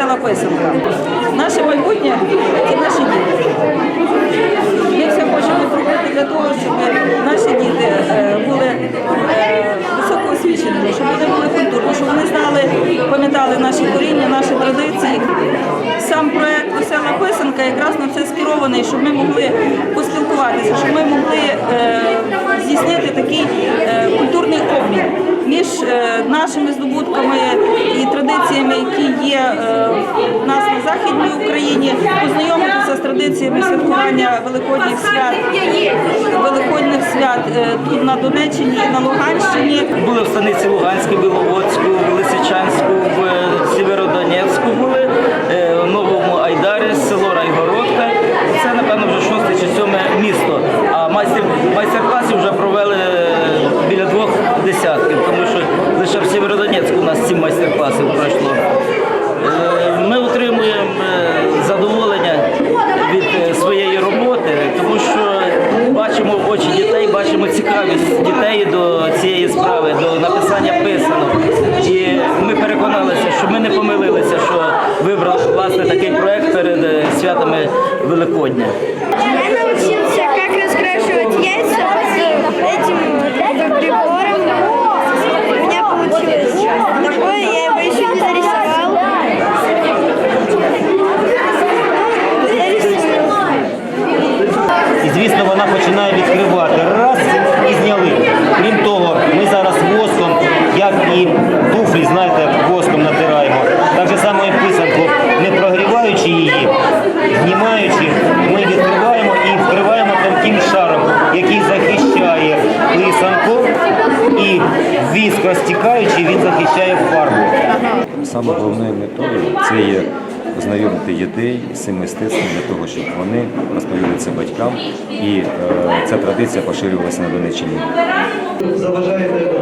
весела писанка. Наше майбутнє це наші діти. Ми все хочемо зробити для того, щоб наші діти е, були е, високоосвіченими, щоб вони були культурні, щоб вони знали, пам'ятали наші коріння, наші традиції. Сам проект Весела писанка якраз на це скерований, щоб ми могли поспілкуватися, щоб ми могли е, здійснити такий культурний між е, нашими здобутками і традиціями, які є е, в нас на Західній Україні, познайомитися з традиціями святкування великодніх свят, великодних свят е, тут на Донеччині на Луганщині. Були в станиці Луганській, Біловодську, Лисичанську, в Сєвєродонецьку у нас сім майстер-класів пройшло. Е, Ми отримуємо е, задоволення від е, своєї роботи, тому що бачимо очі дітей, бачимо цікавість дітей до цієї справи, до написання писанок. І ми переконалися, що ми не помилилися, що вибрали власне такий проект перед святами Великодня. Починає відкривати. Раз і зняли. Крім того, ми зараз воском, як і туфлі, знаєте, воском натираємо. Так же само і писанку, не прогріваючи її, знімаючи, ми відкриваємо і вкриваємо тонким шаром, який захищає писанку. І віск розтікаючи, він захищає фарбу. Саме головною метою це є познайомити дітей з цим мистецтвом для того, щоб вони розповіли це батькам і е, ця традиція поширювалася на Донеччині. Заважаєте